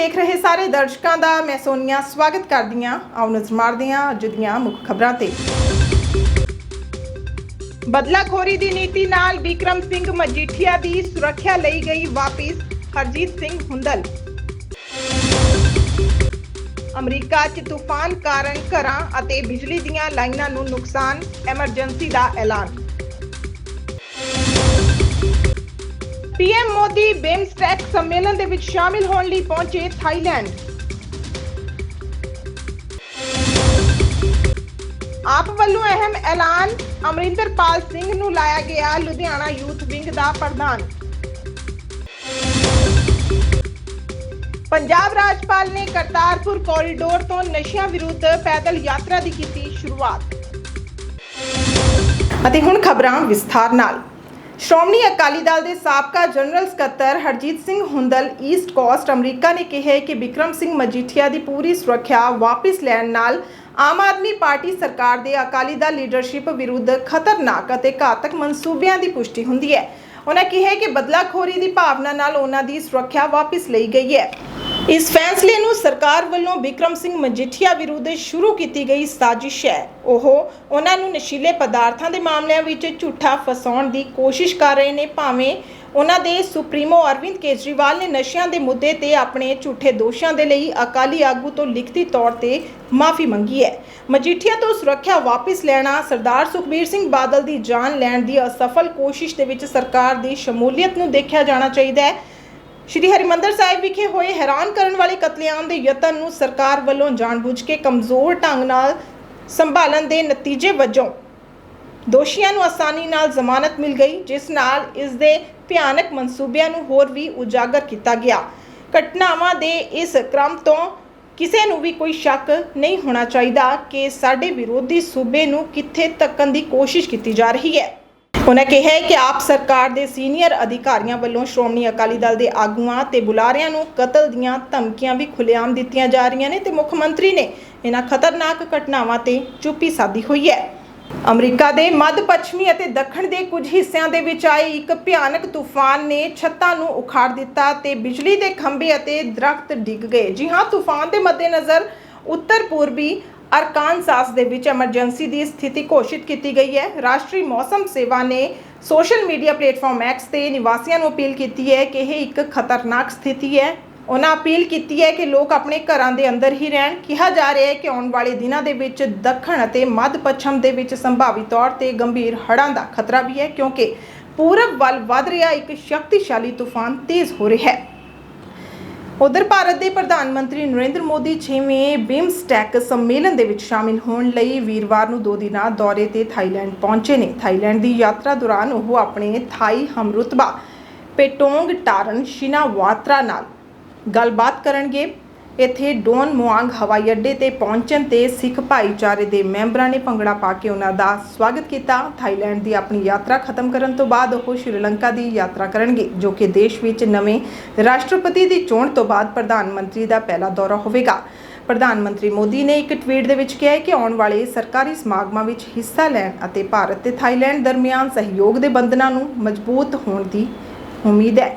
ਦੇਖ ਰਹੇ ਸਾਰੇ ਦਰਸ਼ਕਾਂ ਦਾ, ਮੈਂ ਸੋਨੀਆ ਸਵਾਗਤ ਕਰਦੀ ਹਾਂ ਆਓ ਨਜ਼ਰ ਮਾਰਦੇ ਹਾਂ ਅੱਜ ਦੀਆਂ ਮੁੱਖ ਖਬਰਾਂ ਤੇ। ਬਦਲਾਖੋਰੀ ਦੀ ਨੀਤੀ ਨਾਲ ਵਿਕਰਮ ਸਿੰਘ ਮਜੀਠੀਆ ਦੀ ਸੁਰੱਖਿਆ ਲਈ ਗਈ ਵਾਪਿਸ ਹਰਜੀਤ ਸਿੰਘ ਹੁੰਦਲ। ਅਮਰੀਕਾ 'ਚ ਤੂਫਾਨ ਕਾਰਨ ਘਰਾਂ ਅਤੇ ਬਿਜਲੀ ਦੀਆਂ ਲਾਈਨਾਂ ਨੂੰ ਨੁਕਸਾਨ, ਐਮਰਜੈਂਸੀ ਦਾ ਐਲਾਨ। ਪੀਐਮ ਮੋਦੀ ਬਿਮਸਟੈਕ ਸੰਮੇਲਨ ਦੇ ਵਿੱਚ ਸ਼ਾਮਿਲ ਹੋਣ ਲਈ ਪਹੁੰਚੇ ਥਾਈਲੈਂਡ। ਆਪ ਵੱਲੋਂ ਅਹਿਮ ਐਲਾਨ ਅਮਰਿੰਦਰਪਾਲ ਸਿੰਘ ਨੂੰ ਲਾਇਆ ਗਿਆ ਲੁਧਿਆਣਾ ਯੂਥ ਵਿੰਗ ਦਾ ਪ੍ਰਧਾਨ। ਪੰਜਾਬ ਰਾਜਪਾਲ ਨੇ ਕਰਤਾਰਪੁਰ ਕੋਰੀਡੋਰ ਤੋਂ ਨਸ਼ਿਆਂ ਵਿਰੁੱਧ ਪੈਦਲ ਯਾਤਰਾ ਦੀ ਕੀਤੀ ਸ਼ੁਰੂਆਤ। ਅਤੇ ਹੁਣ ਖਬਰਾਂ ਵਿਸਥਾਰ ਨਾਲ। ਸ਼੍ਰੋਮਣੀ ਅਕਾਲੀ ਦਲ ਦੇ ਸਾਬਕਾ ਜਨਰਲ ਸਕੱਤਰ Harjit Singh Hundal East Coast America ਨੇ ਕਿਹਾ ਕਿ ਵਿਕਰਮ ਸਿੰਘ ਮਜੀਠੀਆ ਦੀ ਪੂਰੀ ਸੁਰੱਖਿਆ ਵਾਪਸ ਲੈਣ ਨਾਲ ਆਮ ਆਦਮੀ ਪਾਰਟੀ ਸਰਕਾਰ ਦੇ ਅਕਾਲੀ ਦਲ ਲੀਡਰਸ਼ਿਪ ਵਿਰੁੱਧ ਖਤਰਨਾਕ ਅਤੇ ਘਾਤਕ ਮਨਸੂਬਿਆਂ ਦੀ ਪੁਸ਼ਟੀ ਹੁੰਦੀ ਹੈ। ਉਹਨਾਂ ਕਿਹਾ ਕਿ ਬਦਲਾਖੋਰੀ ਦੀ ਭਾਵਨਾ ਨਾਲ ਉਹਨਾਂ ਦੀ ਸੁਰੱਖਿਆ ਵਾਪਸ ਲਈ ਗਈ ਹੈ। ਇਸ ਫੈਸਲੇ ਨੂੰ ਸਰਕਾਰ ਵੱਲੋਂ ਵਿਕਰਮ ਸਿੰਘ ਮਜੀਠੀਆ ਵਿਰੁੱਧ ਸ਼ੁਰੂ ਕੀਤੀ ਗਈ ਸਾਜ਼ਿਸ਼ ਹੈ। ਉਹ ਉਹਨਾਂ ਨੂੰ ਨਸ਼ੀਲੇ ਪਦਾਰਥਾਂ ਦੇ ਮਾਮਲਿਆਂ ਵਿੱਚ ਝੂਠਾ ਫਸਾਉਣ ਦੀ ਕੋਸ਼ਿਸ਼ ਕਰ ਰਹੇ ਨੇ। ਭਾਵੇਂ ਉਹਨਾਂ ਦੇ ਸੁਪਰੀਮੋ ਅਰਵਿੰਦ ਕੇਜਰੀਵਾਲ ਨੇ ਨਸ਼ਿਆਂ ਦੇ ਮੁੱਦੇ ਤੇ ਆਪਣੇ ਝੂਠੇ ਦੋਸ਼ਾਂ ਦੇ ਲਈ ਅਕਾਲੀ ਆਗੂ ਤੋਂ ਲਿਖਤੀ ਤੌਰ ਤੇ ਮਾਫੀ ਮੰਗੀ ਹੈ। ਮਜੀਠੀਆ ਤੋਂ ਸੁਰੱਖਿਆ ਵਾਪਸ ਲੈਣਾ ਸਰਦਾਰ ਸੁਖਬੀਰ ਸਿੰਘ ਬਾਦਲ ਦੀ ਜਾਨ ਲੈਣ ਦੀ ਅਸਫਲ ਕੋਸ਼ਿਸ਼ ਦੇ ਵਿੱਚ ਸਰਕਾਰ ਦੀ ਸ਼ਮੂਲੀਅਤ ਨੂੰ ਦੇਖਿਆ ਜਾਣਾ ਚਾਹੀਦਾ ਹੈ। ਸ਼੍ਰੀ ਹਰਿਮੰਦਰ ਸਾਹਿਬ ਵਿਖੇ ਹੋਏ ਹੈਰਾਨ ਕਰਨ ਵਾਲੇ ਕਤਲੇਆਮ ਦੇ ਯਤਨ ਨੂੰ ਸਰਕਾਰ ਵੱਲੋਂ ਜਾਣਬੁੱਝ ਕੇ ਕਮਜ਼ੋਰ ਢੰਗ ਨਾਲ ਸੰਭਾਲਣ ਦੇ ਨਤੀਜੇ ਵਜੋਂ ਦੋਸ਼ੀਆਂ ਨੂੰ ਆਸਾਨੀ ਨਾਲ ਜ਼ਮਾਨਤ ਮਿਲ ਗਈ, ਜਿਸ ਨਾਲ ਇਸ ਦੇ ਭਿਆਨਕ ਮਨਸੂਬਿਆਂ ਨੂੰ ਹੋਰ ਵੀ ਉਜਾਗਰ ਕੀਤਾ ਗਿਆ। ਘਟਨਾਵਾਂ ਦੇ ਇਸ ਕ੍ਰਮ ਤੋਂ ਕਿਸੇ ਨੂੰ ਵੀ ਕੋਈ ਸ਼ੱਕ ਨਹੀਂ ਹੋਣਾ ਚਾਹੀਦਾ ਕਿ ਸਾਡੇ ਵਿਰੋਧੀ ਸੂਬੇ ਨੂੰ ਕਿੱਥੇ ਤੱਕਣ ਦੀ ਕੋਸ਼ਿਸ਼ ਕੀਤੀ ਜਾ ਰਹੀ ਹੈ। ਉਹਨਾਂ ਕਿਹਾ ਕਿ ਆਪ ਸਰਕਾਰ ਦੇ ਸੀਨੀਅਰ ਅਧਿਕਾਰੀਆਂ ਵੱਲੋਂ ਸ਼੍ਰੋਮਣੀ ਅਕਾਲੀ ਦਲ ਦੇ ਆਗੂਆਂ ਤੇ ਬੁਲਾਰਿਆਂ ਨੂੰ ਕਤਲ ਦੀਆਂ ਧਮਕੀਆਂ ਵੀ ਖੁੱਲ੍ਹੇਆਮ ਦਿੱਤੀਆਂ ਜਾ ਰਹੀਆਂ ਨੇ ਤੇ ਮੁੱਖ ਮੰਤਰੀ ਨੇ ਇਹਨਾਂ ਖਤਰਨਾਕ ਘਟਨਾਵਾਂ ਤੇ ਚੁੱਪੀ ਸਾਧੀ ਹੋਈ ਹੈ। ਅਮਰੀਕਾ ਦੇ ਮੱਧ ਪੱਛਮੀ ਅਤੇ ਦੱਖਣ ਦੇ ਕੁਝ ਹਿੱਸਿਆਂ ਦੇ ਵਿੱਚ ਆਏ ਇੱਕ ਭਿਆਨਕ ਤੂਫਾਨ ਨੇ ਛੱਤਾਂ ਨੂੰ ਉਖਾੜ ਦਿੱਤਾ ਤੇ ਬਿਜਲੀ ਦੇ ਖੰਭੇ ਅਤੇ ਦਰਖਤ ਡਿੱਗ ਗਏ। ਜੀ ਹਾਂ, ਤੂਫਾਨ ਦੇ ਮੱਦੇਨਜ਼ਰ ਉੱਤਰ ਪੂਰਬੀ ਅਰਕਾਨ ਸਾਸ ਦੇ ਵਿੱਚ ਐਮਰਜੈਂਸੀ ਦੀ ਸਥਿਤੀ ਘੋਸ਼ਿਤ ਕੀਤੀ ਗਈ ਹੈ। ਰਾਸ਼ਟਰੀ ਮੌਸਮ ਸੇਵਾ ਨੇ ਸੋਸ਼ਲ ਮੀਡੀਆ ਪਲੇਟਫਾਰਮ ਐਕਸ ਤੇ ਨਿਵਾਸੀਆਂ ਨੂੰ ਅਪੀਲ ਕੀਤੀ ਹੈ ਕਿ ਇਹ ਇੱਕ ਖਤਰਨਾਕ ਸਥਿਤੀ ਹੈ। ਉਹਨਾਂ ਅਪੀਲ ਕੀਤੀ ਹੈ ਕਿ ਲੋਕ ਆਪਣੇ ਘਰਾਂ ਦੇ ਅੰਦਰ ਹੀ ਰਹਿਣ। ਕਿਹਾ ਜਾ ਰਿਹਾ ਹੈ ਕਿ ਆਉਣ ਵਾਲੇ ਦਿਨਾਂ ਦੇ ਵਿੱਚ ਦੱਖਣ ਅਤੇ ਮੱਧ ਪੱਛਮ ਦੇ ਵਿੱਚ ਸੰਭਾਵੀ ਤੌਰ ਤੇ ਗੰਭੀਰ ਹੜ੍ਹਾਂ ਦਾ ਖਤਰਾ ਵੀ ਹੈ ਕਿਉਂਕਿ ਪੂਰਬ ਵੱਲ ਵੱਧ ਰਿਹਾ ਇੱਕ ਸ਼ਕਤੀਸ਼ਾਲੀ ਤੂਫਾਨ ਤੇਜ਼ ਹੋ ਰਿਹਾ ਹੈ। ਉਧਰ ਭਾਰਤ ਦੇ ਪ੍ਰਧਾਨ ਮੰਤਰੀ ਨਰਿੰਦਰ ਮੋਦੀ 6ਵੇਂ ਬਿਮਸਟੈਕ ਸੰਮੇਲਨ ਦੇ ਵਿੱਚ ਸ਼ਾਮਿਲ ਹੋਣ ਲਈ ਵੀਰਵਾਰ ਨੂੰ ਦੋ ਦਿਨਾਂ ਦੌਰੇ ਤੇ ਥਾਈਲੈਂਡ ਪਹੁੰਚੇ ਨੇ। ਥਾਈਲੈਂਡ ਦੀ ਯਾਤਰਾ ਦੌਰਾਨ ਉਹ ਆਪਣੇ ਥਾਈ ਹਮਰੁਤਬਾ, ਪੇਟੋਂਗ ਟਾਰਨ ਸ਼ਿਨਾਵਾਤਰਾ ਨਾਲ ਗੱਲਬਾਤ ਕਰਨਗੇ। ਇੱਥੇ ਡੋਨ ਮੁਆਂਗ ਹਵਾਈ ਅੱਡੇ ਤੇ ਪਹੁੰਚਣ ਤੇ ਸਿੱਖ ਭਾਈਚਾਰੇ ਦੇ ਮੈਂਬਰਾਂ ਨੇ ਭੰਗੜਾ ਪਾ ਕੇ ਉਹਨਾਂ ਦਾ ਸਵਾਗਤ ਕੀਤਾ। ਥਾਈਲੈਂਡ ਦੀ ਆਪਣੀ ਯਾਤਰਾ ਖਤਮ ਕਰਨ ਤੋਂ ਬਾਅਦ ਉਹ ਸ਼੍ਰੀਲੰਕਾ ਦੀ ਯਾਤਰਾ ਕਰਨਗੇ, ਜੋ ਕਿ ਦੇਸ਼ ਵਿੱਚ ਨਵੇਂ ਰਾਸ਼ਟਰਪਤੀ ਦੀ ਚੋਣ ਤੋਂ ਬਾਅਦ ਪ੍ਰਧਾਨ ਮੰਤਰੀ ਦਾ ਪਹਿਲਾ ਦੌਰਾ ਹੋਵੇਗਾ। ਪ੍ਰਧਾਨ ਮੰਤਰੀ ਮੋਦੀ ਨੇ ਇੱਕ ਟਵੀਟ ਦੇ ਵਿੱਚ ਕਿਹਾ ਹੈ ਕਿ ਆਉਣ ਵਾਲੇ ਸਰਕਾਰੀ ਸਮਾਗਮਾਂ ਵਿੱਚ ਹਿੱਸਾ ਲੈਣ ਅਤੇ ਭਾਰਤ ਤੇ ਥਾਈਲੈਂਡ ਦਰਮਿਆਨ ਸਹਿਯੋਗ ਦੇ ਬੰਧਨਾਂ ਨੂੰ ਮਜ਼ਬੂਤ ਹੋਣ ਦੀ ਉਮੀਦ ਹੈ।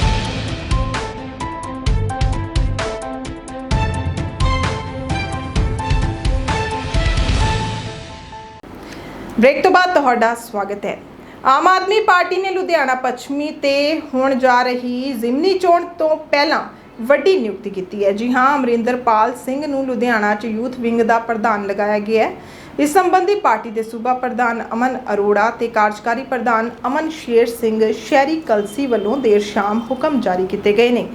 ਬ੍ਰੇਕ ਤੋਂ ਬਾਅਦ ਤੁਹਾਡਾ ਸਵਾਗਤ ਹੈ। ਆਮ ਆਦਮੀ ਪਾਰਟੀ ਨੇ ਲੁਧਿਆਣਾ ਪੱਛਮੀ ਤੇ ਹੋਣ ਜਾ ਰਹੀ ਜ਼ਿਮਨੀ ਚੋਣ ਤੋਂ ਪਹਿਲਾਂ ਵੱਡੀ ਨਿਯੁਕਤੀ ਕੀਤੀ ਹੈ। ਜੀ ਹਾਂ, ਅਮਰਿੰਦਰਪਾਲ ਸਿੰਘ ਨੂੰ ਲੁਧਿਆਣਾ 'ਚ ਯੂਥ ਵਿੰਗ ਦਾ ਪ੍ਰਧਾਨ ਲਗਾਇਆ ਗਿਆ ਹੈ। ਇਸ ਸੰਬੰਧੀ ਪਾਰਟੀ ਦੇ ਸੂਬਾ ਪ੍ਰਧਾਨ ਅਮਨ ਅਰੋੜਾ ਤੇ ਕਾਰਜਕਾਰੀ ਪ੍ਰਧਾਨ ਅਮਨ ਸ਼ੇਰ ਸਿੰਘ ਸ਼ਹਿਰੀ ਕਲਸੀ ਵੱਲੋਂ ਦੇਰ ਸ਼ਾਮ ਹੁਕਮ ਜਾਰੀ ਕੀਤੇ ਗਏ ਨੇ,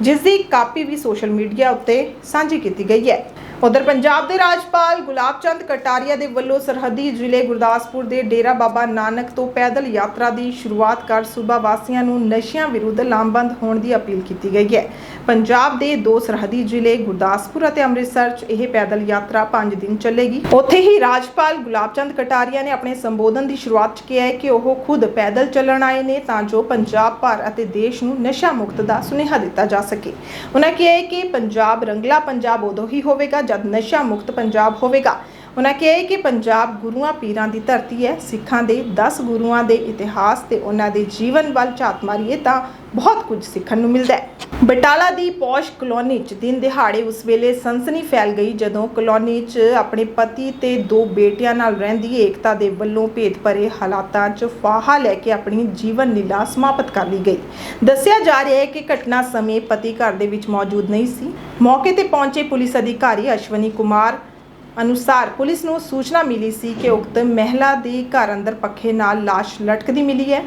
ਜਿਸ ਦੀ ਕਾਪੀ ਵੀ ਸੋਸ਼ਲ ਮੀਡੀਆ ਉੱਤੇ ਸਾਂਝੀ ਕੀਤੀ ਗਈ ਹੈ। ਉਧਰ ਪੰਜਾਬ ਦੇ ਰਾਜਪਾਲ ਗੁਲਾਬ ਚੰਦ ਕਟਾਰੀਆ ਦੇ ਵੱਲੋਂ ਸਰਹੱਦੀ ਜ਼ਿਲ੍ਹੇ ਗੁਰਦਾਸਪੁਰ ਦੇ ਡੇਰਾ ਬਾਬਾ ਨਾਨਕ ਤੋਂ ਪੈਦਲ ਯਾਤਰਾ ਦੀ ਸ਼ੁਰੂਆਤ ਕਰ ਸੂਬਾ ਵਾਸੀਆਂ ਨੂੰ ਨਸ਼ਿਆਂ ਵਿਰੁੱਧ ਲਾਮਬੰਦ ਹੋਣ ਦੀ ਅਪੀਲ ਕੀਤੀ ਗਈ ਹੈ। ਪੰਜਾਬ ਦੇ ਦੋ ਸਰਹੱਦੀ ਜ਼ਿਲ੍ਹੇ ਗੁਰਦਾਸਪੁਰ ਅਤੇ ਅੰਮ੍ਰਿਤਸਰ 'ਚ ਇਹ ਪੈਦਲ ਯਾਤਰਾ 5 ਦਿਨ ਚੱਲੇਗੀ। ਉੱਥੇ ਹੀ ਰਾਜਪਾਲ ਗੁਲਾਬ ਚੰਦ ਕਟਾਰੀਆ ਨੇ ਆਪਣੇ ਸੰਬੋਧਨ ਦੀ ਸ਼ੁਰੂਆਤ 'ਚ ਕਿਹਾ ਹੈ ਕਿ ਉਹ ਖੁਦ ਪੈਦਲ ਚੱਲਣ ਆਏ ਨੇ ਤਾਂ ਜੋ ਪੰਜਾਬ ਭਰ ਅਤੇ ਦੇਸ਼ ਨੂੰ ਨਸ਼ਾ ਮੁਕਤ ਦਾ ਸੁਨੇਹਾ ਦਿੱਤਾ ਜਾ ਸਕੇ। ਉਹਨਾਂ ਕਿਹਾ ਹੈ ਕਿ ਪੰਜਾਬ ਰੰਗਲਾ ਪੰਜਾਬ ਉਦੋਂ ਹੀ ਹੋਵੇਗਾ ਜਦ ਨਸ਼ਾ ਮੁਕਤ ਪੰਜਾਬ ਹੋਵੇਗਾ। ਉਹਨਾਂ ਕਿਹਾ ਕਿ ਪੰਜਾਬ ਗੁਰੂਆਂ ਪੀਰਾਂ ਦੀ ਧਰਤੀ ਹੈ, ਸਿੱਖਾਂ ਦੇ 10 ਗੁਰੂਆਂ ਦੇ ਇਤਿਹਾਸ ਤੇ ਉਹਨਾਂ ਦੇ ਜੀਵਨ ਵੱਲ ਝਾਤ ਮਾਰੀਏ ਤਾਂ ਬਹੁਤ ਕੁਝ ਸਿੱਖਣ ਨੂੰ ਮਿਲਦਾ ਹੈ। ਬਟਾਲਾ ਦੀ ਪੌਸ਼ ਕਲੋਨੀ 'ਚ ਦਿਨ ਦਿਹਾੜੇ ਉਸ ਵੇਲੇ ਸਨਸਨੀ ਫੈਲ ਗਈ ਜਦੋਂ ਕਲੋਨੀ 'ਚ ਆਪਣੇ ਪਤੀ ਤੇ ਦੋ ਬੇਟਿਆਂ ਨਾਲ ਰਹਿੰਦੀ ਏਕਤਾ ਦੇ ਵੱਲੋਂ ਭੇਦ ਭਰੇ ਹਾਲਾਤਾਂ 'ਚ ਫਾਹਾ ਲੈ ਕੇ ਆਪਣੀ ਜੀਵਨ ਲੀਲਾ ਸਮਾਪਤ ਕਰ ਲਈ ਗਈ। ਦੱਸਿਆ ਜਾ ਰਿਹਾ ਹੈ ਕਿ ਘਟਨਾ ਸਮੇਂ ਪਤੀ ਘਰ ਦੇ ਵਿੱਚ ਮੌਜੂਦ ਨਹੀਂ ਸੀ। ਮੌਕੇ ਤੇ ਪਹੁੰਚੇ ਪੁਲਿਸ ਅਧਿਕਾਰੀ ਅਸ਼ਵਨੀ ਕੁਮਾਰ ਅਨੁਸਾਰ ਪੁਲਿਸ ਨੂੰ ਸੂਚਨਾ ਮਿਲੀ ਸੀ ਕਿ ਉਕਤ ਮਹਿਲਾ ਦੀ ਘਰ ਅੰਦਰ ਪੱਖੇ ਨਾਲ ਲਾਸ਼ ਲਟਕਦੀ ਮਿਲੀ ਹੈ।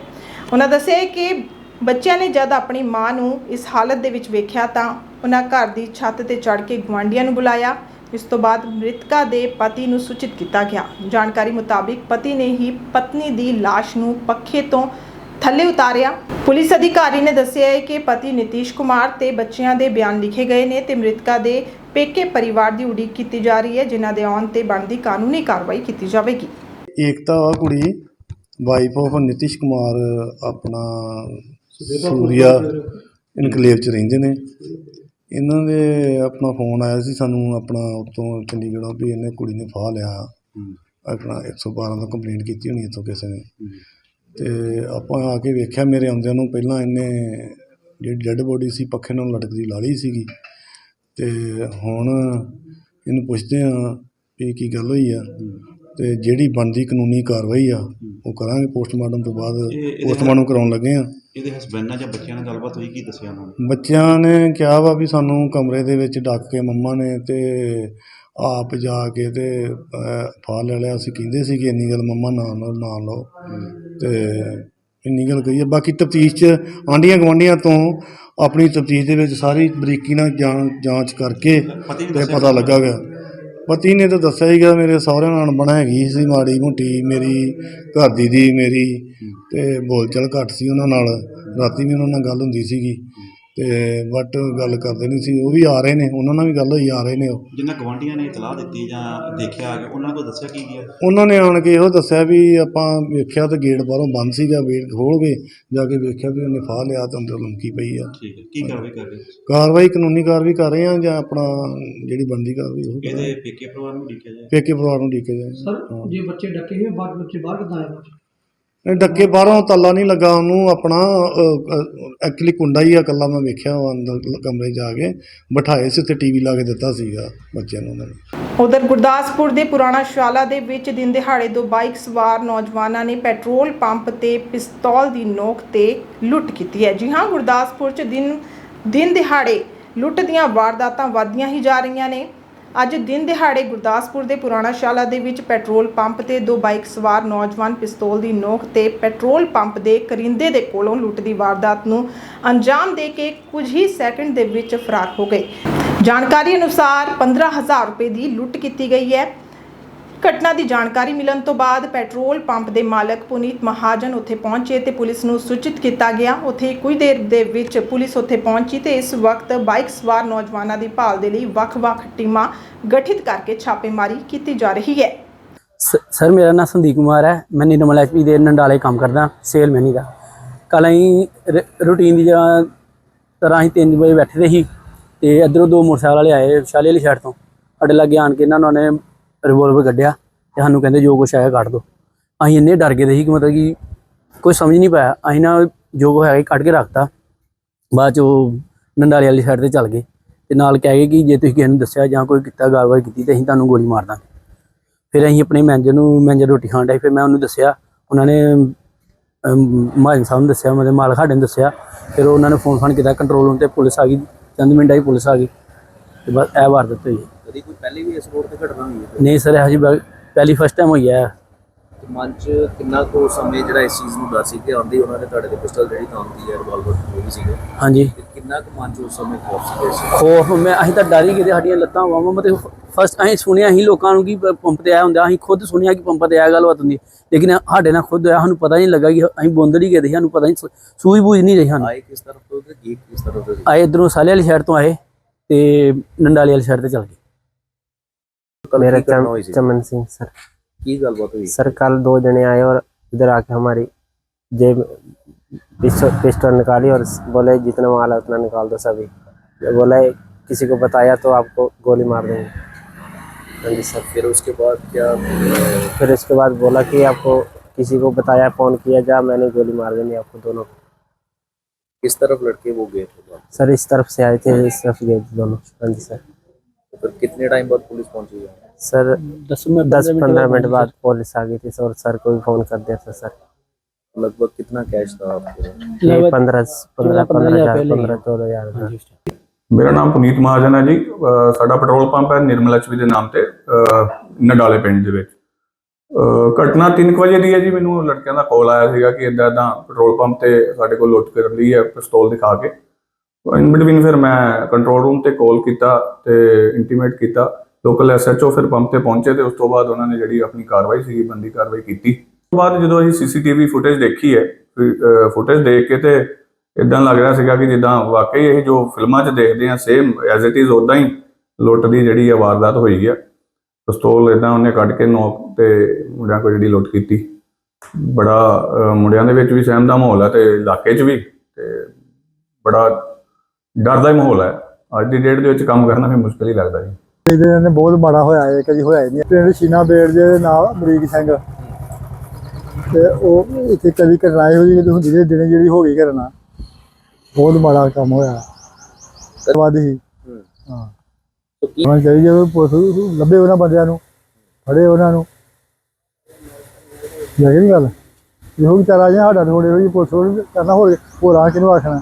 ਉਹਨਾਂ ਦੱਸਿਆ ਕਿ ਬੱਚਿਆਂ ਨੇ ਜਦ ਆਪਣੀ ਮਾਂ ਨੂੰ ਇਸ ਹਾਲਤ ਦੇ ਵਿੱਚ ਵੇਖਿਆ ਤਾਂ ਉਹਨਾਂ ਘਰ ਦੀ ਛੱਤ ਤੇ ਚੜ੍ਹ ਕੇ ਗਵਾਂਢੀਆਂ ਨੂੰ ਬੁਲਾਇਆ। ਇਸ ਤੋਂ ਬਾਅਦ ਮ੍ਰਿਤਕਾ ਦੇ ਪਤੀ ਨੂੰ ਸੂਚਿਤ ਕੀਤਾ ਗਿਆ। ਜਾਣਕਾਰੀ ਮੁਤਾਬਿਕ ਪਤੀ ਨੇ ਹੀ ਪਤਨੀ ਦੀ লাশ ਨੂੰ ਪੱਖੇ ਤੋਂ ਥੱਲੇ ਉਤਾਰਿਆ। ਪੁਲਿਸ ਅਧਿਕਾਰੀ ਨੇ ਦੱਸਿਆ ਹੈ ਕਿ ਪਤੀ ਨਿਤੀਸ਼ ਕੁਮਾਰ ਤੇ ਬੱਚਿਆਂ ਦੇ ਬਿਆਨ ਲਿਖੇ ਗਏ ਨੇ ਤੇ ਮ੍ਰਿਤਕਾ ਦੇ ਪੇਕੇ ਪਰਿਵਾਰ ਦੀ ਉਡੀਕ ਕੀਤੀ ਜਾ ਰਹੀ ਹੈ ਜਿਨ੍ਹਾਂ ਦੇ ਆਉਣ ਤੇ ਬਣਦੀ ਕਾਨੂੰਨੀ ਕਾਰਵਾਈ ਕੀਤੀ ਜਾਵੇਗੀ। ਏਕਤਾ ਵਾ ਕੁੜੀ ਵਾਈਫ ਆਫ ਨਿਤਿਸ਼ ਕੁਮਾਰ ਆਪਣਾ ਸੂਰਿਆ ਇਨਕਲੇਵ ਚ ਰਹਿੰਦੇ ਨੇ। ਇਹਨਾਂ ਦੇ ਆਪਣਾ ਫੋਨ ਆਇਆ ਸੀ ਸਾਨੂੰ ਆਪਣਾ ਉੱਤੋਂ ਚੰਡੀਗੜ੍ਹੋਂ ਵੀ ਇਹਨੇ ਕੁੜੀ ਨੇ ਫਾਹ ਲਿਆ। ਆਪਣਾ 112 ਦਾ ਕੰਪਲੇਂਟ ਕੀਤੀ ਹੋਣੀ ਇੱਥੋਂ ਕਿਸੇ ਨੇ। ਤੇ ਆਪਾਂ ਆ ਕੇ ਵੇਖਿਆ ਮੇਰੇ ਆਉਂਦਿਆਂ ਨੂੰ ਪਹਿਲਾਂ ਇਹਨੇ ਜਿਹੜੀ ਡੈੱਡ ਬੋਡੀ ਸੀ ਪੱਖੇ ਨਾਲ ਲਟਕਦੀ ਲਾ ਲਈ ਸੀਗੀ। ਤੇ ਹੁਣ ਇਹਨੂੰ ਪੁੱਛਦੇ ਆ ਵੀ ਕੀ ਗੱਲ ਹੋਈ ਆ। ਤੇ ਜਿਹੜੀ ਬਣਦੀ ਕਾਨੂੰਨੀ ਕਾਰਵਾਈ ਆ ਉਹ ਕਰਾਂਗੇ ਪੋਸਟਮਾਰਟਮ ਤੋਂ ਬਾਅਦ ਪੋਸਟਮਾਰਟਮ ਕਰਾਉਣ ਲੱਗੇ ਆ ਇਹਦੇ ਹਸਬੰਡ ਨਾਲ ਜਾਂ ਬੱਚਿਆਂ ਨਾਲ ਗੱਲਬਾਤ ਹੋਈ ਕੀ ਦੱਸਿਆ ਉਹਨਾਂ ਨੇ? ਬੱਚਿਆਂ ਨੇ ਕਿਹਾ ਵਾ ਵੀ ਸਾਨੂੰ ਕਮਰੇ ਦੇ ਵਿੱਚ ਡੱਕ ਕੇ ਮੰਮਾ ਨੇ ਤੇ ਆਪ ਜਾ ਕੇ ਤੇ ਫਾਹ ਲੈ ਲਿਆ। ਅਸੀਂ ਕਹਿੰਦੇ ਸੀ ਕਿ ਇੰਨੀ ਗੱਲ ਮੰਮਾ ਨਾ ਲਓ ਨਾ ਲਓ। ਤੇ ਇੰਨੀ ਗੱਲ ਕਹੀ ਹੈ ਬਾਕੀ ਤਫਤੀਸ਼ 'ਚ ਆਂਡੀਆਂ ਗਵਾਂਡੀਆਂ ਤੋਂ ਆਪਣੀ ਤਫਤੀਸ਼ ਦੇ ਵਿੱਚ ਸਾਰੀ ਬਰੀਕੀ ਨਾਲ ਜਾਂਚ ਕਰਕੇ ਤੇ ਪਤਾ ਲੱਗਾ ਗਾ। ਪਤੀ ਨੇ ਤਾਂ ਦੱਸਿਆ ਹੀਗਾ ਮੇਰੇ ਸਹੁਰੇ ਨਾਲ ਬਣਾ ਹੈਗੀ ਸੀ ਮਾੜੀ ਮੋਟੀ ਮੇਰੀ ਘਰ ਦੀ ਦੀ ਮੇਰੀ। ਤੇ ਬੋਲਚਾਲ ਘੱਟ ਸੀ ਉਹਨਾਂ ਨਾਲ। ਰਾਤੀ ਵੀ ਉਹਨਾਂ ਨਾਲ ਗੱਲ ਹੁੰਦੀ ਸੀਗੀ। ਤੇ ਬਟ ਗੱਲ ਕਰਦੇ ਨਹੀਂ ਸੀ ਉਹ ਵੀ ਆ ਰਹੇ ਨੇ ਉਹਨਾਂ ਨਾਲ ਵੀ ਗੱਲ ਹੋਈ ਆ ਰਹੇ ਨੇ ਉਹ। ਜਿਨ੍ਹਾਂ ਗਵਾਂਢੀਆਂ ਨੇ ਇਤਲਾਹ ਦਿੱਤੀ ਜਾਂ ਦੇਖਿਆ ਆ ਕੇ ਉਹਨਾਂ ਕੋਲ ਦੱਸਿਆ ਕੀ ਗਿਆ? ਉਹਨਾਂ ਨੇ ਆਣ ਕੇ ਇਹੋ ਦੱਸਿਆ ਵੀ ਆਪਾਂ ਵੇਖਿਆ ਤੇ ਗੇਟ ਬਾਹਰੋਂ ਬੰਦ ਸੀਗਾ ਗੇਟ ਖੋਲ ਜਾ ਕੇ ਵੇਖਿਆ ਵੀ ਉਹਨੇ ਫਾਹ ਲਿਆ ਤੇ ਅੰਦਰ ਲੰਕੀ ਪਈ ਆ। ਠੀਕ ਹੈ ਕੀ ਕਾਰਵਾਈ ਕਰ ਰਹੇ? ਕਾਰਵਾਈ ਕਾਨੂੰਨੀ ਕਾਰਵਾਈ ਕਰ ਰਹੇ ਆ ਜਾਂ ਆਪਣਾ ਜਿਹੜੀ ਬਣਦੀ ਕਾਰਵਾਈ ਉਹ। ਇਹਦੇ ਪੇਕੇ ਪਰਿਵਾਰ ਨੂੰ ਲਿਖਿਆ ਜਾਏ? ਪੇਕੇ ਪਰਿਵਾਰ ਨੂੰ ਡੀਕੇ ਜਾਏ। ਸਰ ਜੇ ਬੱਚੇ ਡੱਕੇ ਹੋਏ ਬਾਹਰ ਬੱਚੇ ਬਾਹਰ ਕਿੱਦਾਂ ਆਏ? ਬਾਅਦ ਡੱਕੇ ਬਾਹਰੋਂ ਤਾਲਾ ਨਹੀਂ ਲੱਗਾ ਉਹਨੂੰ, ਆਪਣਾ ਐਕਚੁਅਲੀ ਕੁੰਡਾ ਹੀ ਆ, ਇਕੱਲਾ ਮੈਂ ਵੇਖਿਆ ਉਹ ਅੰਦਰ ਕਮਰੇ ਜਾ ਕੇ, ਬਿਠਾਏ ਸੀ ਉੱਤੇ ਟੀਵੀ ਲਾ ਕੇ ਦਿੱਤਾ ਸੀਗਾ ਬੱਚਿਆਂ ਨੂੰ ਉਹਨਾਂ ਨੇ। ਉਧਰ ਗੁਰਦਾਸਪੁਰ ਦੇ ਪੁਰਾਣਾ ਸ਼ਾਲਾ ਦੇ ਵਿੱਚ ਦਿਨ ਦਿਹਾੜੇ ਦੋ ਬਾਈਕ ਸਵਾਰ ਨੌਜਵਾਨਾਂ ਨੇ ਪੈਟਰੋਲ ਪੰਪ ਤੇ ਪਿਸਤੌਲ ਦੀ ਨੋਕ ਤੇ ਲੁੱਟ ਕੀਤੀ ਹੈ। ਜੀ ਹਾਂ, ਗੁਰਦਾਸਪੁਰ 'ਚ ਦਿਨ ਦਿਨ ਦਿਹਾੜੇ ਲੁੱਟ ਦੀਆਂ ਵਾਰਦਾਤਾਂ ਵਧਦੀਆਂ ਹੀ ਜਾ ਰਹੀਆਂ ਨੇ। ਅੱਜ ਦਿਨ ਦਿਹਾੜੇ ਗੁਰਦਾਸਪੁਰ ਦੇ ਪੁਰਾਣਾ ਸ਼ਾਲਾ ਦੇ ਵਿੱਚ ਪੈਟਰੋਲ ਪੰਪ ਤੇ ਦੋ ਬਾਈਕ ਸਵਾਰ ਨੌਜਵਾਨ ਪਿਸਤੌਲ ਦੀ ਨੋਕ ਤੇ ਪੈਟਰੋਲ ਪੰਪ ਦੇ ਕਰਿੰਦੇ ਦੇ ਕੋਲੋਂ ਲੁੱਟ ਦੀ ਵਾਰਦਾਤ ਨੂੰ ਅੰਜਾਮ ਦੇ ਕੇ ਕੁਝ ਹੀ ਸੈਕਿੰਡ ਦੇ ਵਿੱਚ ਫਰਾਰ ਹੋ ਗਏ। ਜਾਣਕਾਰੀ ਅਨੁਸਾਰ 15000 ਰੁਪਏ ਦੀ ਲੁੱਟ ਕੀਤੀ ਗਈ ਹੈ। ਘਟਨਾ ਦੀ ਜਾਣਕਾਰੀ ਮਿਲਣ ਤੋਂ ਬਾਅਦ ਪੈਟਰੋਲ ਪੰਪ ਦੇ ਮਾਲਕ ਪੁਨੀਤ ਮਹਾਜਨ ਉੱਥੇ ਪਹੁੰਚੇ ਤੇ ਪੁਲਿਸ ਨੂੰ ਸੂਚਿਤ ਕੀਤਾ ਗਿਆ। ਉੱਥੇ ਕੁਝ ਦੇਰ ਦੇ ਵਿੱਚ ਪੁਲਿਸ ਉੱਥੇ ਪਹੁੰਚੀ ਤੇ ਇਸ ਵਕਤ ਬਾਈਕ ਸਵਾਰ ਨੌਜਵਾਨਾਂ ਦੀ ਭਾਲ ਦੇ ਲਈ ਵੱਖ-ਵੱਖ ਟੀਮਾਂ ਗਠਿਤ ਕਰਕੇ ਛਾਪੇਮਾਰੀ ਕੀਤੀ ਜਾ ਰਹੀ ਹੈ। ਸ- ਸਰ, ਮੇਰਾ ਨਾਮ ਸੰਦੀਪ ਕੁਮਾਰ ਹੈ। ਮੈਂ ਨਿਰਮਲ ਐਚਪੀ ਦੇ ਨੰਡਾਲੇ ਕੰਮ ਕਰਦਾ ਸੇਲ ਮੈਨੀ ਦਾ। ਕੱਲ੍ਹ ਅਸੀਂ ਰੂਟੀਨ ਦੀ ਜਾਂ ਤਰ੍ਹਾਂ ਅਸੀਂ 3 ਵਜੇ ਬੈਠੇ ਦੇ ਸੀ ਤੇ ਇੱਧਰੋਂ ਦੋ ਮੋਟਰਸਾਈਕਲ ਵਾਲੇ ਆਏ ਸ਼ਾਲੇ ਵਾਲੀ ਸਾਈਡ ਤੋਂ। ਸਾਡੇ ਲਾਗੇ ਆਣ ਕੇ ਇਹਨਾਂ ਨੇ ਰਿਵੋਲਵਰ ਕੱਢਿਆ ਤੇ ਸਾਨੂੰ ਕਹਿੰਦੇ ਜੋ ਕੁਛ ਆਇਆ ਕੱਢ ਦੋ। ਅਸੀਂ ਇੰਨੇ ਡਰ ਗਏ ਦੇ ਸੀ ਕਿ ਮਤਲਬ ਕਿ ਕੋਈ ਸਮਝ ਨਹੀਂ ਪਾਇਆ। ਅਸੀਂ ਨਾ ਜੋ ਕੁਛ ਹੈਗਾ ਕੱਢ ਕੇ ਰੱਖਤਾ। ਬਾਅਦ ਚ ਉਹ ਨੰਡਾਲੇ ਵਾਲੀ ਸਾਈਡ ਤੇ ਚੱਲ ਗਏ ਤੇ ਨਾਲ ਕਹਿ ਗਏ ਕਿ ਜੇ ਤੁਸੀਂ ਕਿਸੇ ਨੂੰ ਦੱਸਿਆ ਜਾਂ ਕੋਈ ਕੀਤਾ ਗੱਲਬਾਤ ਕੀਤੀ ਤੇ ਅਸੀਂ ਤੁਹਾਨੂੰ ਗੋਲੀ ਮਾਰ ਦਾਂਗੇ। ਫਿਰ ਅਸੀਂ ਆਪਣੇ ਮੈਨੇਜਰ ਨੂੰ, ਮੈਨੇਜਰ ਰੋਟੀ ਖਾਣ ਡਿਆ ਫਿਰ ਮੈਂ ਉਹਨੂੰ ਦੱਸਿਆ, ਉਹਨਾਂ ਨੇ ਮਾਜਨ ਸਾਹਿਬ ਨੂੰ ਦੱਸਿਆ, ਮਤਲਬ ਮਾਲਕ ਸਾਡੇ ਨੂੰ ਦੱਸਿਆ। ਫਿਰ ਉਹਨਾਂ ਨੇ ਫੋਨ ਫਾਨ ਕੀਤਾ ਕੰਟਰੋਲ ਰੂਮ ਤੇ ਪੁਲਿਸ ਆ ਗਈ, ਚੰਦ ਮਿੰਟਾਂ ਹੀ ਪੁਲਿਸ ਆ ਗਈ। ਤੇ ਬਸ ਇਹ ਵਾਰ ਵਾਰਦਾਤ ਹੋਈ ਕਦੀ ਕੋਈ ਪਹਿਲੇ ਵੀ ਇਸ ਰੋਡ ਤੇ ਘਟਨਾ ਹੋਈ ਹੈ? ਨਹੀਂ ਸਰ ਹਜੇ ਬ- ਪਹਿਲੀ ਫਸਟ ਟਾਈਮ ਹੋਈ ਹੈ। ਤੇ ਮਨ ਚ ਕਿੰਨਾ ਕੋ ਸਮੇਂ ਜਿਹੜਾ ਇਸ ਚੀਜ਼ ਨੂੰ ਡਰ ਸੀ ਕਿ ਆਉਂਦੀ ਉਹਨਾਂ ਨੇ ਤੁਹਾਡੇ ਦੇ ਪਿਸਟਲ ਜਿਹੜੀ ਤਾਂ ਆਉਂਦੀ ਹੈ ਰਿਵਾਲਵਰ ਜੋ ਵੀ ਸੀਗਾ ਹਾਂਜੀ। ਤੇ ਕਿੰਨਾ ਕੁ ਮਨ ਚ ਉਸ ਸਮੇਂ ਖੌਫ ਸੀ ਇਸ ਖੋਫ ਮੈਂ ਅਸੀਂ ਤਾਂ ਡਰ ਹੀ ਗਏ ਤੇ ਸਾਡੀਆਂ ਲੱਤਾਂ ਵਾਵਾਂ ਮਤੇ ਫਸਟ ਅਸੀਂ ਸੁਣਿਆ ਹੀ ਲੋਕਾਂ ਨੂੰ ਕਿ ਪ- ਪੰਪ ਤੇ ਆਇਆ ਹੁੰਦਾ ਅਸੀਂ ਖੁਦ ਸੁਣਿਆ ਕਿ ਪੰਪ ਤੇ ਆਇਆ ਗੱਲਬਾਤ ਹੁੰਦੀ। ਲੇਕਿਨ ਸਾਡੇ ਨਾਲ ਖੁਦ ਹੋਇਆ ਸਾਨੂੰ ਪਤਾ ਨਹੀਂ ਲੱਗਾ ਕਿ ਅਸੀਂ ਬੋਂਦੜ ਹੀ ਗਏ ਸੀ, ਸਾਨੂੰ ਪਤਾ ਨਹੀਂ ਸੂ- ਸੂਝ ਬੂਝ ਨਹੀਂ ਰਹੀ ਸਾਨੂੰ। ਆਏ ਕਿਸ ਤਰਫ ਤੋਂ ਤੇ ਗਏ ਕਿਸ ਤਰਫ ਤੋਂ? ਸੀ? ਆਏ ਇਧਰੋਂ ਸਾਲੇ ਵਾਲੀ ਸਾਈਡ ਤੋਂ ਆਏ ਤੇ ਨੰਡਾਲੀ ਵਾਲੀ ਸਾਈਡ ਤੇ ਚੱਲ ਗਏ। ਮੇਰਾ ਚਮ- ਹੋਈ ਸੀ ਚਮਨ ਸਿੰਘ ਸਰ ਕੀ ਗੱਲਬਾਤ सर कल दो जने आए और इधर आके हमारी जेब पिस्टल निकाली और बोले जितना माल है उतना निकाल दो सभी। बोले किसी को बताया तो आपको गोली मार देंगे। हाँ जी सर। फिर उसके बाद क्या? फिर उसके बाद बोला कि आपको किसी को बताया फ़ोन किया जा मैंने गोली मार देनी आपको दोनों को। किस तरफ़ लड़के वो गए थे सर इस तरफ़ से आए थे इस तरफ़ गए थे दोनों। हाँ जी सर। तो फिर कितने टाइम बाद पुलिस पहुँची? है सर दस मिनट दस पंद्रह मिनट बाद पुलिस आ गई थी और सर को भी फोन कर दिया था सर लगभग कितना कैश था आपके ये पंद्रह पंद्रह पंद्रह हजार पहले ही। पंद्रह दो हजार था ਮੇਰਾ ਨਾਮ ਪੁਨੀਤ ਮਹਾਜਨ ਹੈ ਜੀ ਅਹ ਸਾਡਾ ਪੈਟਰੋਲ ਪੰਪ ਹੈ ਨਿਰਮਲ ਐਚਪੀ ਦੇ ਨਾਮ ਤੇ ਅਹ ਨਡਾਲੇ ਪਿੰਡ ਦੇ ਵਿੱਚ ਅਹ ਘਟਨਾ 3 ਵਜੇ ਦੀ ਹੈ ਜੀ ਮੈਨੂੰ ਲੜਕਿਆਂ ਦਾ ਕਾਲ ਆਇਆ ਸੀਗਾ ਕਿ ਇਦਾਂ ਇਦਾਂ ਪੈਟਰੋਲ ਪੰਪ ਤੇ ਸਾਡੇ ਕੋਲ ਲੁੱਟ ਕਰ ਲਈ ਹੈ ਪਿਸਤੌਲ ਦਿਖਾ ਕੇ ਇਨ ਬਿਟਵੀਨ ਫਿਰ ਮੈਂ ਕੰਟਰੋਲ ਰੂਮ ਤੇ ਕਾਲ ਕੀਤਾ ਤੇ ਇੰਟੀਮੇਟ ਕੀਤਾ ਲੋਕਲ ਐਸਐਚਓ ਫਿਰ ਪੰਪ ਤੇ ਪਹੁੰਚੇ ਤੇ ਉਸ ਤੋਂ ਬਾਅਦ ਉਹਨਾਂ ਨੇ ਜਿਹੜੀ ਆਪਣੀ ਕਾਰਵਾਈ ਸੀਗੀ, ਬੰਦੀ ਕਾਰਵਾਈ ਕੀਤੀ। ਉਸ ਤੋਂ ਬਾਅਦ ਜਦੋਂ ਅਸੀਂ ਸੀਸੀਟੀਵੀ ਫੁਟੇਜ ਦੇਖੀ ਹੈ ਫੁਟੇਜ ਦੇਖ ਕੇ ਤੇ ਇਦਾਂ ਲੱਗ ਰਿਹਾ ਸੀਗਾ ਕਿ ਜਿੱਦਾਂ ਵਾਕਈ ਇਹ ਜੋ ਫਿਲਮਾਂ 'ਚ ਦੇਖਦੇ ਆ ਸੇਮ ਐਜ਼ ਇਟ ਇਜ਼ ਉਦਾਂ ਹੀ ਲੁੱਟ ਦੀ ਜਿਹੜੀ ਆ ਵਾਰਦਾਤ ਹੋਈ ਹੈ ਪਿਸਤੌਲ ਇਦਾਂ ਉਹਨੇ ਕੱਢ ਕੇ ਨੋਕ ਤੇ ਮੁੰਡਿਆਂ ਕੋਲ ਜਿਹੜੀ ਲੁੱਟ ਕੀਤੀ। ਬੜਾ ਮੁੰਡਿਆਂ ਦੇ ਵਿੱਚ ਵੀ ਸਹਿਮ ਦਾ ਮਾਹੌਲ ਹੈ ਤੇ ਇਲਾਕੇ 'ਚ ਵੀ ਤੇ ਬੜਾ ਡਰ ਦਾ ਹੀ ਮਾਹੌਲ ਹੈ ਅੱਜ ਦੀ ਡੇਟ ਦੇ ਵਿੱਚ ਕੰਮ ਕਰਨਾ ਵੀ ਮੁਸ਼ਕਲ ਹੀ ਲੱਗਦਾ ਜੀ। ਇਹਦੇ ਨੇ ਬਹੁਤ ਮਾੜਾ ਹੋਇਆ ਹੈ ਕਦੀ ਹੋਇਆ ਹੀ ਨਹੀਂ। ਪਿੰਡ ਸ਼ੀਨਾ ਬੇੜ ਦੇ ਨਾਲ ਅਮਰੀਕ ਸਿੰਘ। ਤੇ ਉਹ ਇੱਥੇ ਕਦੀ ਘਟਨਾ ਇਹੋ ਜਿਹੀ ਹੁੰਦੀ ਜਿਹੇ ਦਿਨੇ ਜਿਹੜੀ ਹੋ ਗਈ ਘਟਨਾ। ਬਹੁਤ ਮਾੜਾ ਕੰਮ ਹੋਇਆ। ਵਾਦੀ ਹੀ। ਹਾਂ। ਉਹਨਾਂ ਚਾਹੀਦੀ ਜਦੋਂ ਪੁਲਿਸ ਲੱਭੇ ਉਹਨਾਂ ਬੰਦਿਆਂ ਨੂੰ ਫੜੇ ਉਹਨਾਂ ਨੂੰ। ਇਹ ਨਹੀਂ ਗੱਲ? ਇਹੋ ਵਿਚਾਰਾ ਜਿਹਾ ਸਾਡਾ ਥੋੜੇ ਹੋਈ ਪੁਲਿਸ ਕਰਨਾ ਹੋਰ ਹੋਰ ਕਿਹਨੂੰ ਆਖਣਾ?